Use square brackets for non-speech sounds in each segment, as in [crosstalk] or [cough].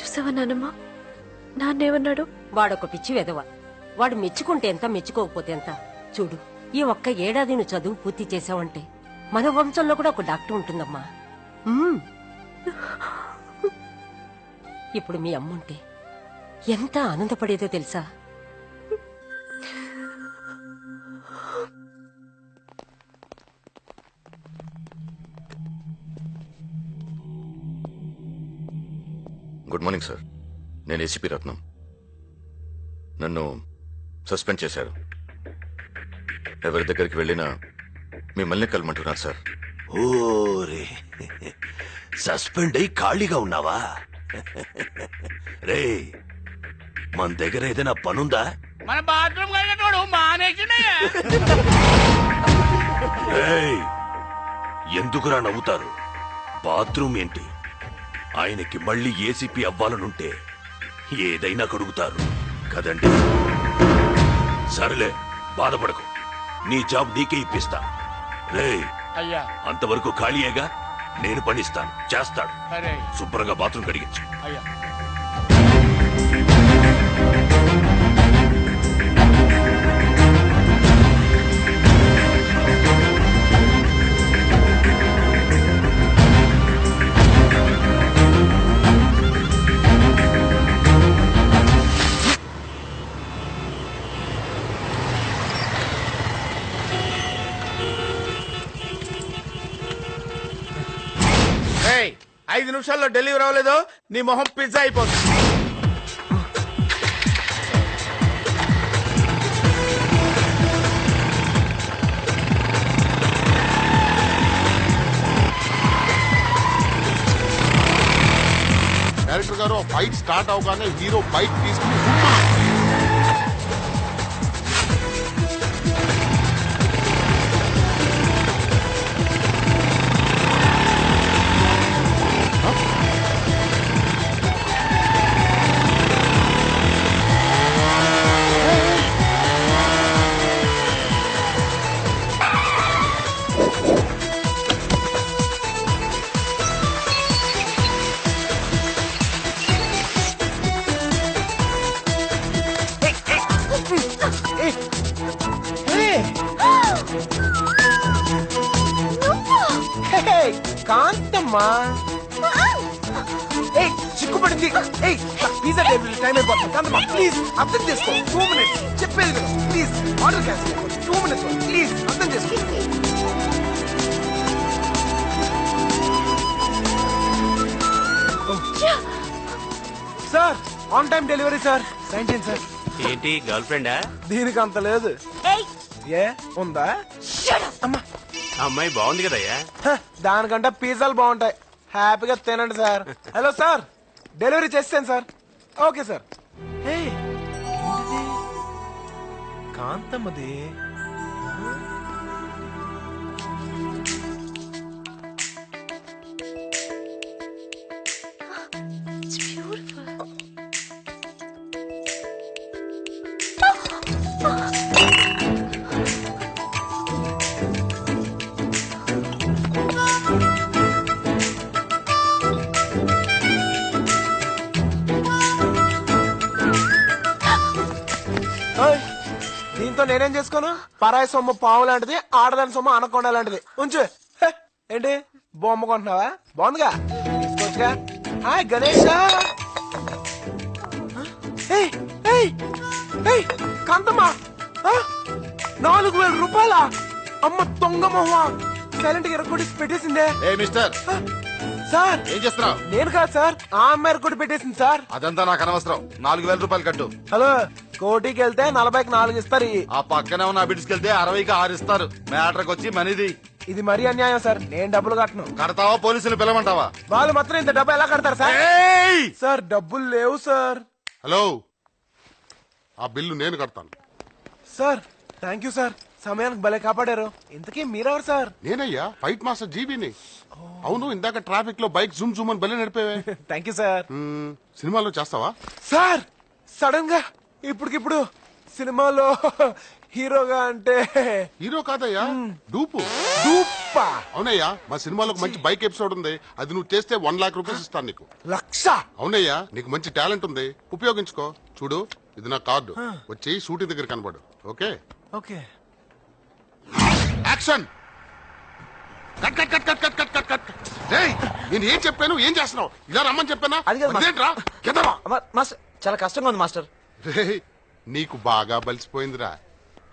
చూసావా నానమ్మా? నాన్నేమన్నాడు? వాడొక పిచ్చి వెదవ వాడు మెచ్చుకుంటే ఎంత మెచ్చుకోకపోతే ఎంత? చూడు ఈ ఒక్క ఏడాది నువ్వు చదువు పూర్తి చేసావంటే మన వంశంలో కూడా ఒక డాక్టర్ ఉంటుందమ్మా. ఇప్పుడు మీ అమ్ముంటే ఎంత ఆనందపడేదో తెలుసా? Good morning sir. నేను ఏసీపీ రత్నం. నన్ను సస్పెండ్ చేశారు. ఎవరి దగ్గరికి వెళ్ళినా మిమ్మల్ని కలమంటున్నారు సార్. ఓరే సస్పెండ్ అయి ఖాళీగా ఉన్నావా? రే మన దగ్గర ఏదైనా పనుందా? మన బాత్రూమ్ వెళ్ళినోడు మానేసినయ్యా ఎందుకురా నవ్వుతారు? బాత్రూమ్ ఏంటి? ఆయనకి మళ్ళీ ఏసీపీ అవ్వాలనుంటే ఏదైనా కడుగుతారు. కదండి? సరేలే బాధపడకు. నీ జాబ్ నీకే ఇప్పిస్తా. రే అయ్యా. అంతవరకు ఖాళీయేగా? నేను పనిస్తాను. చేస్తాడు. శుభ్రంగా బాత్రూమ్ కడిగించు. అయ్యా. ఐదు నిమిషాల్లో డెలివరీ అవ్వలేదు. నీ మొహం పిజ్జా అయిపోతుంది. డైరెక్టర్ గారు ఫైట్ స్టార్ట్ అవగానే హీరో బైక్ తీసుకుని ఏయ్ పిజ్జా టేబుల్ టైం అయిపోతుంది. ప్లీజ్ అర్థం చేసుకో. టూ మినిట్స్ చెప్పేది కదా please order cancel two minutes please అర్థం చేసుకో. Sir on time delivery sir nineteen sir ఏంటి గర్ల్ ఫ్రెండా దీనికి అంత లేదు. ఏ ఉందా? అమ్మా. అమ్మాయి బాగుంది కదయ్యా? హ, దానికంటే పిజ్జాలు బాగుంటాయి. హ్యాపీగా తినండి సార్ హలో సార్ డెలివరీ చేస్తాను సార్. Okay sir. ఏంటిది? కాంతమ్మది? నేనేం చేసుకోను పరాయి సొమ్ము పావు లాంటిది ఆడదాని సొమ్ము అనకొండ లాంటిది. ఉంచు. ఏంటి? బొమ్మ కొంటున్నావా? బాగుందిగా? తీసుకోవచ్చుగా హాయ్ గణేష్. కాంతమ్మా? నాలుగు వేల రూపాయల? అమ్మ దొంగ మొహ సైలెంట్గా ఇరగొట్టి పెట్టేసిందే. ఏ మిస్టర్? సార్. ఏం చేస్తున్నావు? నేను కాదు సార్. ఆ అమ్మాయి కూడా పెట్టేసింది సార్. అదంతా నాకు అనవసరం. నాలుగు వేల రూపాయలు కట్టు. హలో. కోటికి వెళ్తే నలభైకి నాలుగు ఇస్తారు ఇయ్యి. ఆ పక్కనే ఉన్న బిడ్స్కి వెళ్తే అరవైకి ఆరు ఇస్తారు. మ్యాటర్కి వచ్చి మనీది. ఇది మరీ అన్యాయం సార్. నేను డబ్బులు కట్టను. కడతావా పోలీసులు పిలవంటావా వాళ్ళు మాత్రం ఇంత డబ్బు ఎలా కడతారు సార్? ఏయ్! సార్ డబ్బులు లేవు సార్. హలో! ఆ బిల్లు నేను కడతాను. Sir thank you sir. సమయానికి భలే కాపాడారు. ఇంతకీ మీరెవరు సార్? నేనయ్యా ఫైట్ మాస్టర్ జీబీని. అవును ఇందాక ట్రాఫిక్లో బైక్ జూమ్ జూమ్ అని బలి నడిపేవే. [laughs] Thank you sir. మ్మ్, సినిమాలో చేస్తావా? సార్ సడన్గా ఇప్పటికిప్పుడు సినిమాలో హీరోగా అంటే హీరో కాదయ్యా డూపు. డూప్. అవునయ్యా మా సినిమాలో ఒక మంచి బైక్ ఎపిసోడ్ ఉంది. అది నువ్వు చేస్తే వన్ లాక్ రూపీస్ ఇస్తాను నీకు. లక్ష. అవునయ్యా నీకు మంచి టాలెంట్ ఉంది. ఉపయోగించుకో. చూడు ఇది నా కార్డు. వచ్చి షూటింగ్ దగ్గర కనబడు. Okay? Okay. Action! Cut cut cut cut cut cut cut cut. ఏయ్ నేను ఏం చెప్పాను ఏం చేస్తున్నావు? ఇలా రమ్మని చెప్పానా? కాదు. అదేంట్రా మాస్టర్ చాలా కష్టంగా ఉంది మాస్టర్. రేయ్, నీకు బాగా బలిసిపోయిందిరా.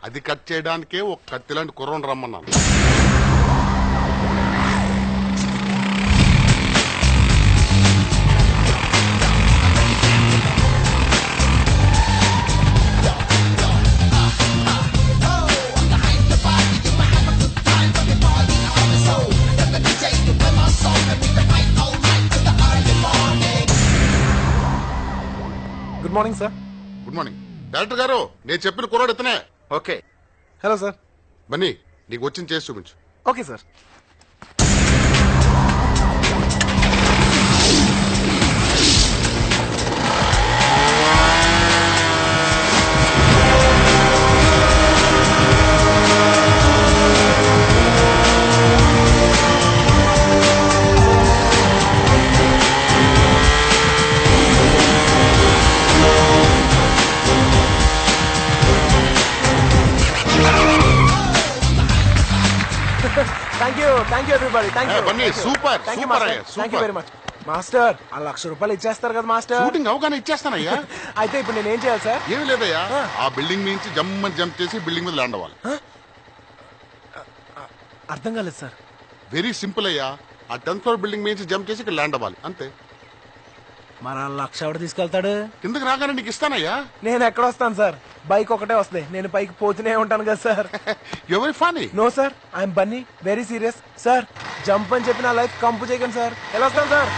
అది కట్ చేయడానికే ఒక కత్తిలాంటి కుర్రం రమ్మన్నాను. డైరెక్టర్ గారు నేను చెప్పిన కుర్రాడు ఇతనే. ఓకే. Hello sir. బన్నీ నీకు వచ్చింది చేసి చూపించు. Okay sir. Bunny, super, super అయ్యా, సూపర్. వెరీ మచ్ మాస్టర్ ఆ లక్ష రూపాయలు ఇచ్చేస్తారు కదా మాస్టర్ షూటింగ్ అవగానే ఇచ్చేస్తానయ్యా. [laughs] అయితే ఇప్పుడు నేను ఏం చేయాలి సార్? ఏమి లేదయ్యా. ఆ. బిల్డింగ్ నుంచి జమ్మని జంప్ చేసి బిల్డింగ్ మీద ల్యాండ్ అవ్వాలి. అర్థం కాలేదు సార్. వెరీ సింపుల్ అయ్యా. ఆ టెన్త్ ఫ్లోర్ బిల్డింగ్ మీద నుంచి జంప్ చేసి ఇక్కడ ల్యాండ్ అవ్వాలి. అంతే. మరి ఆ లక్ష ఎవడు తీసుకెళ్తాడు? కిందకి రాగానే నీకు ఇస్తానయ్యా. నేను ఎక్కడ వస్తాను సార్? బైక్ ఒకటే వస్తాయి. నేను పైకి పోతూనే ఉంటాను కదా సార్. [laughs] ఎవరి Phani? No sir. I'm Bunny. Very serious. Sir jump అని చెప్పి నా లైఫ్ కంపు చేయకండి సార్. ఎలా వస్తాను సార్?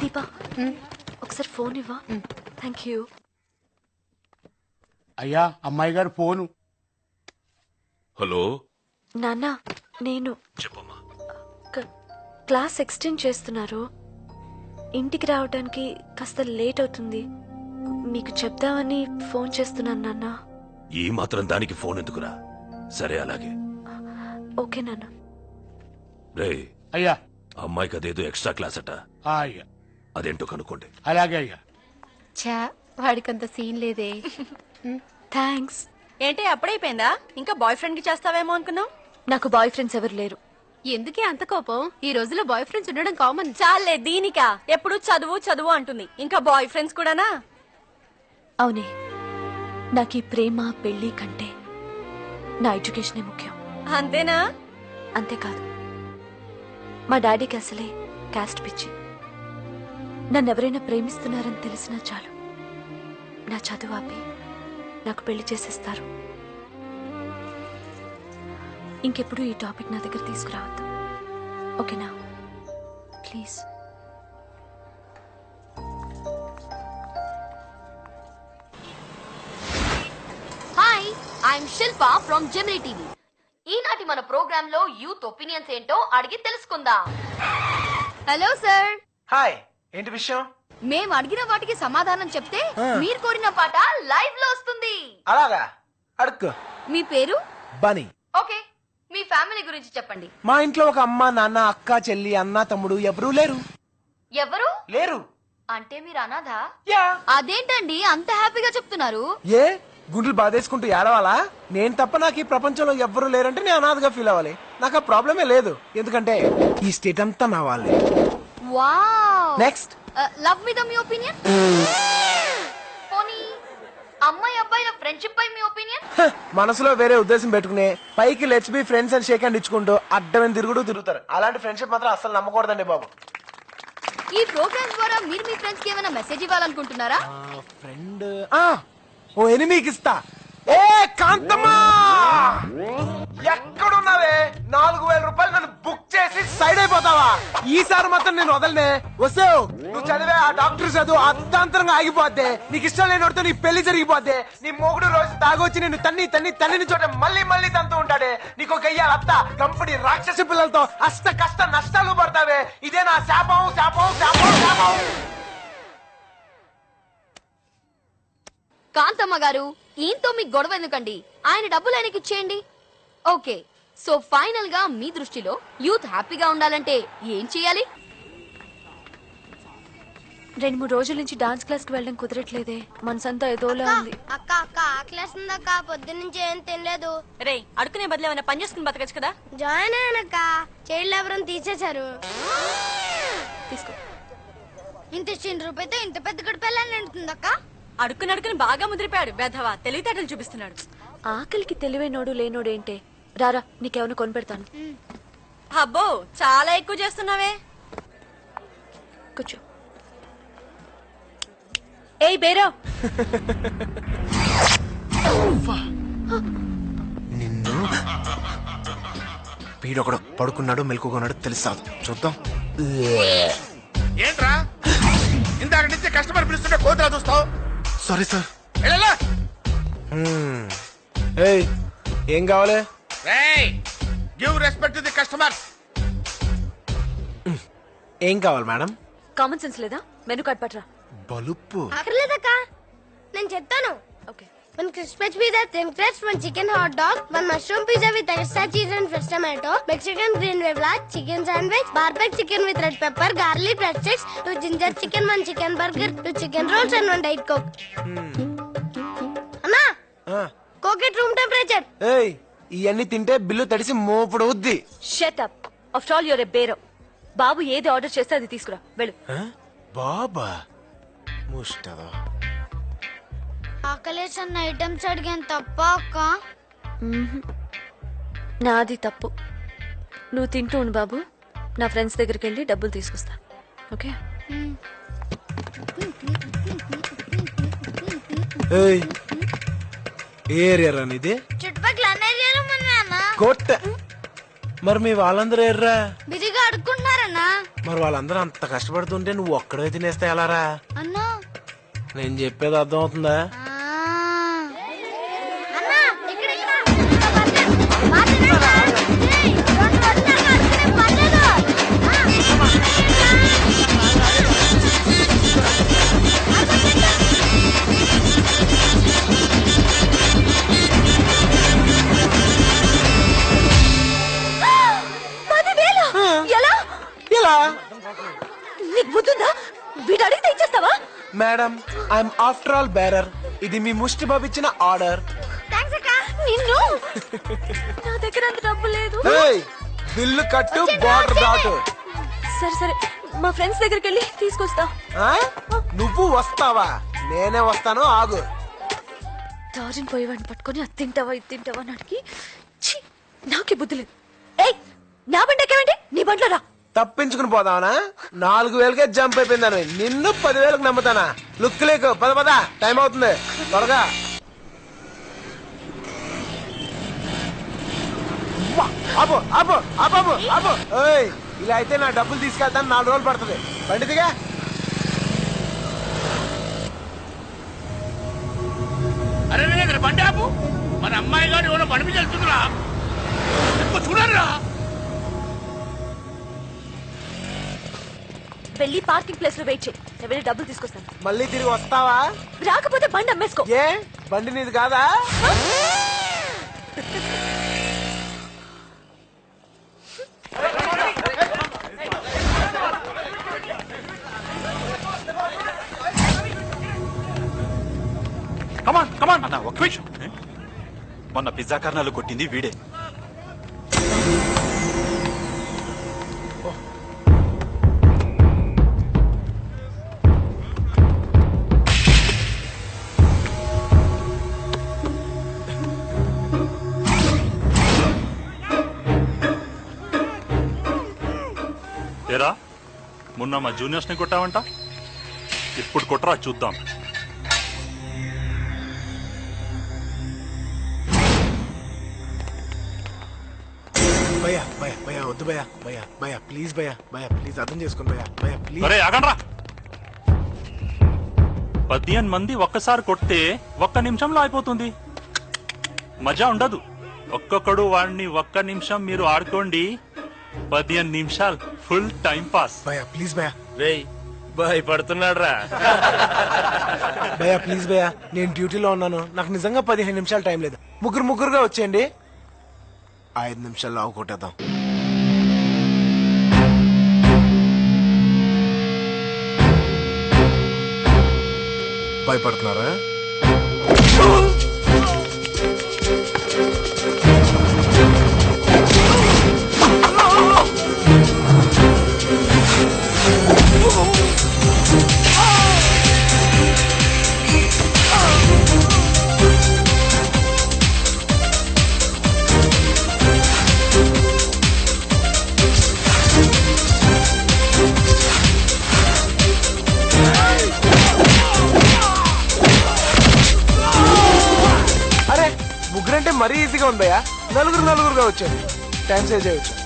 దీపా ఒకసారి ఫోన్ ఇవ్వా. థ్యాంక్ యూ అయ్యా అమ్మాయి గారు ఫోను. హలో? నాన్న నేను చెప్పమ్మా. క్లాస్ ఎక్స్టెండ్ చేస్తున్నారు. ఇంటికి రావడానికి కాస్త లేట్ అవుతుంది. మీకు చెప్దామని ఫోన్ చేస్తున్నాను నాన్న. ఈ మాత్రం దానికి ఫోన్ ఎందుకురా? సరే అలాగే. ఓకే నాన్న. రే అయ్యా. అమ్మాయికి అదేదో ఎక్స్ట్రా క్లాస్ అట. ఆ అయ్యా. అదేంటో కనుక్కోండి. అలాగే అయ్యా. ఛా వాడికంత సీన్ లేదే. [laughs] థ్యాంక్స్ ఏంటి అప్పుడైపోయిందా? ఇంకా బాయ్ ఫ్రెండ్కి చేస్తావేమో అనుకున్నావు? నాకు బాయ్ ఫ్రెండ్స్ ఎవరు లేరు. ఎందుకే అంత కోపం? ఈ రోజుల్లో బాయ్ ఫ్రెండ్స్ ఉండడం కామన్. చాలే దీనికా? ఎప్పుడు చదువు చదువు అంటుంది. ఇంకా బాయ్ ఫ్రెండ్స్ కూడానా? అవునే. నాకు ఈ ప్రేమ పెళ్ళి కంటే నా ఎడ్యుకేషనే ముఖ్యం. అంతేనా? అంతేకాదు. మా డాడీకి అసలే క్యాస్ట్ పిచ్చి. నన్ను ఎవరైనా ప్రేమిస్తున్నారని తెలిసినా చాలు. నా చదువు ఆపి నాకు పెళ్ళి చేసేస్తారు. ఇంకెప్పుడు ఈ టాపిక్ నా దగ్గర తీసుకురావద్దు. ఓకేనా? Please. Hi I'm Shilpa from Gemini TV ఈనాటి మన ప్రోగ్రామ్లో యూత్ ఒపీనియన్స్ ఏంటో అడిగి తెలుసుకుందాం. Hello sir. హాయ్ ఏంటి విషయం? మేము అడిగిన వాటికి సమాధానం చెప్తే మీరు కోరిన పాట లైవ్లో వస్తుంది. అలాగా? అడుక్కో. మీ పేరు? బనీ. ఓకే మీ ఫ్యామిలీ గురించి చెప్పండి. మా ఇంట్లో ఒక అమ్మ నాన్న అక్క చెల్లి అన్న తమ్ముడు ఎవరూ లేరు. ఎవరు? లేరు. అంటే మీరు అనాథ? యా. అదేంటండి అంత హ్యాపీగా చెప్తున్నారు? ఏ? గుండెలు బాధేసుకుంటూ ఏడవాలా? నేను తప్ప నాకు ఈ ప్రపంచంలో ఎవ్వరూ లేరంటే నేను అనాథగా ఫీల్ అవ్వాలి. నాకు ఆ ప్రాబ్లమే లేదు. ఎందుకంటే ఈ స్టేట్ అంతా నా వాళ్ళే. వావ్! నెక్స్ట్ లవ్ మీద మీ ఒపీనియన్ పోనీ అమ్మాయి అబ్బాయిల ఫ్రెండ్షిప్ పై మీ ఒపీనియన్ మనసులో వేరే ఉద్దేశం పెట్టుకుని పైకి లెట్స్ బి ఫ్రెండ్స్ అని షేక్ హ్యాండ్ ఇచ్చుకుంటూ అడ్డమైన తిరుగుడు తిరుగుతారు. అలాంటి ఫ్రెండ్షిప్ మాత్రం అసలు నమ్మకూడదండి బాబు. ఈ ప్రోగ్రామ్ ద్వారా మీరు మీ ఫ్రెండ్స్కి ఏమైనా మెసేజ్ ఇవ్వాలనుకుంటున్నారా? ఫ్రెండ్ ఓ ఎనిమికి ఇస్తా ఏ కాంతమ్మా! ఎక్కడున్నావే? నాలుగు వేల రూపాయలు నన్ను బుక్ చేసి సైడ్ అయిపోతావా? ఈసారి మాత్రం నేను వదలనే. వస్తావు నువ్వు చదివే ఆ డాక్టర్ చదువు అర్ధాంతరంగా ఆగిపోద్ది. నీకు ఇష్టం లేనివాడితో నీ పెళ్ళి జరిగిపోద్ది. నీ మొగుడు రోజు తాగొచ్చి నేను తన్ని తన్ని తల్లిని చోట మళ్ళీ మళ్ళీ తంతూ ఉంటాడే. నీకు ఒక అయ్యాలి అత్త కంపెనీ రాక్షసి పిల్లలతో అష్ట కష్ట నష్టాలు పడతావే. ఇదే నా శాపం శాపం శాపం శాపం. కాంతమ్మ గారు ఈయనతో మీకు గొడవ ఎందుకండి? ఆయన డబ్బులు ఆయనకి ఇచ్చేయండి. ఓకే సో ఫైనల్గా మీ దృష్టిలో యూత్ హ్యాపీగా ఉండాలంటే ఏం చేయాలి? రెండు మూడు రోజుల నుంచి డాన్స్ క్లాస్కి వెళ్ళడం కుదరట్లేదే. మనసంతా ఏదోలా ఉంది. అక్క అక్క ఆకలేస్తుందక్క పొద్దు నుంచి ఏం తినలేదు. రే అడుకునే బదులు ఏమైనా పని చేసుకుని బతకచ్చు కదా? జాయిన్ అయ్యానక్క. చైల్డ్ లేబర్ తీసేశారు. తీసుకో. ఇంత చిన్న రూపాయితో ఇంత పెద్ద గడిపెళ్ళని అంటుందక్క అడుక్కుని అడుకుని బాగా ముదిరిపోయాడు. వేధవా తెలివితేటలు చూపిస్తున్నాడు. ఆకలికి తెలివైనోడు లేనోడు ఏంటే? రారా నీకేమైనా కొనిపెడతాను అబ్బో చాలా ఎక్కువ చేస్తున్నావే. కూర్చో. ఏయ్ బేరా నిన్ను వీడొకడు పడుకున్నాడు మెలకుకున్నాడు తెలుస్తాదు చూద్దాం. ఏంట్రా? ఇందాక నుంచి కస్టమర్ పిలుస్తుంటే కోతలా చూస్తావు? Sorry sir. ఏయ్ ఏం కావాలి? Give respect to the customers ఏం కావాలి మేడం? కామన్ సెన్స్ లేదా? మెను కార్డ్ పట్రా. బలుపు. అక్కర్లేదక్క. నేను చెప్తాను. Okay. One crispy pizza ten crates one chicken hot dog one mushroom pizza with extra cheese and fresh tomato Mexican green వేవ్లా chicken sandwich barbecue chicken with red pepper garlic bread sticks two ginger chicken one chicken burger two chicken rolls and one diet coke అన్నా కోకెట్ room temperature ఏయ్ ఇవన్నీ తింటే bill తడిసి మోపుడు అవుద్ది shut up after all your a bearer బాబు ఏది order చేస్తే అది తీసుకురా. వెళ్ళు. బాబా. ముష్టదా ఆకలేసి అన్న ఐటమ్స్ అడిగాను తప్ప అక్క. నాది తప్పు. నువ్వు తింటూ ఉండు బాబు. నా ఫ్రెండ్స్ దగ్గరికి వెళ్ళి డబ్బులు తీసుకొస్తా. ఓకే? ఏయ్ ఏ ఏరియా రా నీది? చుట్టుపక్కల అన్న ఏరియాలో మన నాన్న. కొట్ట. మరి మీ వాళ్ళందరూ ఎర్రా? బిజీగా అడుక్కుంటున్నారన్నా. మరి వాళ్ళందరూ అంత కష్టపడుతుంటే నువ్వు ఒక్కడే తినేస్తే ఎలారా? అన్నా. నేను చెప్పేది అర్థం అవుతుందా ఐఎమ్ ఆఫ్టర్ ఆల్ బేరర్ ఇది మీ ముష్టి బాబు ఇచ్చిన ఆర్డర్. థాంక్స్ అక్క. నిన్ను? నా దగ్గర అంత డబ్బు లేదు. ఏయ్ బిల్లు కట్టు బార్డర్ దాటు. సరే సరే. మా ఫ్రెండ్స్ దగ్గరికి వెళ్ళి తీసుకొస్తా. ఆ? నువ్వు వస్తావా? నేనే వస్తాను ఆగు. తాజన్ పోయేవాడిని పట్టుకొని అది తింటావా ఇది తింటావా అని అడిగి నాకే బుద్ధి లేదు. ఏయ్ నా బండి ఎక్కవేంటి నీ బండ్లో రా తప్పించుకుని పోదావనా నాలుగు వేలకే జంప్ అయిపోయిందని నిన్ను పదివేలకు నమ్ముతానా? లుక్ లేకు. పద పద. టైం అవుతుంది. త్వరగా. ఆపు ఆపు ఆపు ఆపు ఏయ్ ఇలా అయితే నా డబ్బులు తీసుకెళ్తాను. నాలుగు రోజులు పడుతుంది. పండితిగా అరే బండి ఆపు. మన అమ్మాయి గారు ఎవరో బండి వెళ్తుందిరా. చూడరా వెళ్ళి పార్కింగ్ ప్లేస్లో వెయిట్ చేయి. నేను వెళ్ళి డబ్బులు తీసుకొస్తాను. మళ్ళీ తిరిగి వస్తావా? రాకపోతే బండి అమ్మేసుకో. ఏ? బండి నీది కాదా? కమాన్ కమాన్ అన్న ఒక నిమిషం. మొన్న పిజ్జా కర్నాలు కొట్టింది వీడే. మొన్న మా జూనియర్స్ని కొట్టావంట? ఇప్పుడు కొట్టరా చూద్దాం. భయ్యా భయ్యా భయ్యా వద్దు భయ్యా భయ్యా భయ్యా ప్లీజ్ భయ్యా భయ్యా ప్లీజ్ అర్థం చేసుకోండి భయ్యా భయ్యా ప్లీజ్ అరే ఆగండ్రా. పదిహేను మంది ఒక్కసారి కొడితే ఒక్క నిమిషంలో అయిపోతుంది. మజా ఉండదు. ఒక్కొక్కడు వాడిని ఒక్క నిమిషం మీరు ఆడుకోండి. పదిహేను నిమిషాలు ఫుల్ టైం పాస్. భయ్యా ప్లీజ్ భయ్యా. రేయ్ భయపడుతున్నాడు రా భయ్యా ప్లీజ్ భయ్యా నేను డ్యూటీలో ఉన్నాను. నాకు నిజంగా పదిహేను నిమిషాలు టైం లేదు. ముగ్గురు ముగ్గురుగా వచ్చేయండి. ఐదు నిమిషాల్లో అవకొట్టేద్దాం భయపడుతున్నారా? మరీ ఈజీగా ఉందయ్యా. నలుగురు నలుగురుగా వచ్చారు. టైం సేవ్ చేయొచ్చు.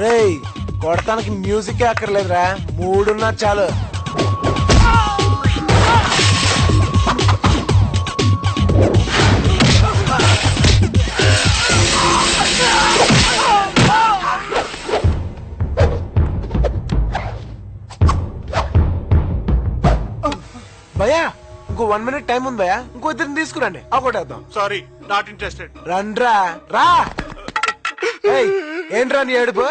రేయ్ కొడతానికి మ్యూజిక్ అక్కర్లేదురా. మూడున్నా చాలు. భయా ఇంకో వన్ మినిట్ టైం ఉంది భయా ఇంకో ఇద్దరిని తీసుకురండి. అవకొట్టేద్దాం సారీ నాట్ ఇంట్రెస్టెడ్ రండ్రా. రా. ఏయ్, ఏంట్రా నీ ఏడుపు?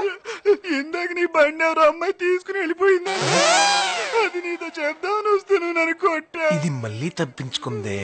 ఇందాక నీ బండి ఎవరో అమ్మాయి తీసుకుని వెళ్ళిపోయిందా. అది నీతో చెప్దామని వస్తే నువ్వు నన్ను కొట్టా ఇది మళ్ళీ తప్పించుకుందే.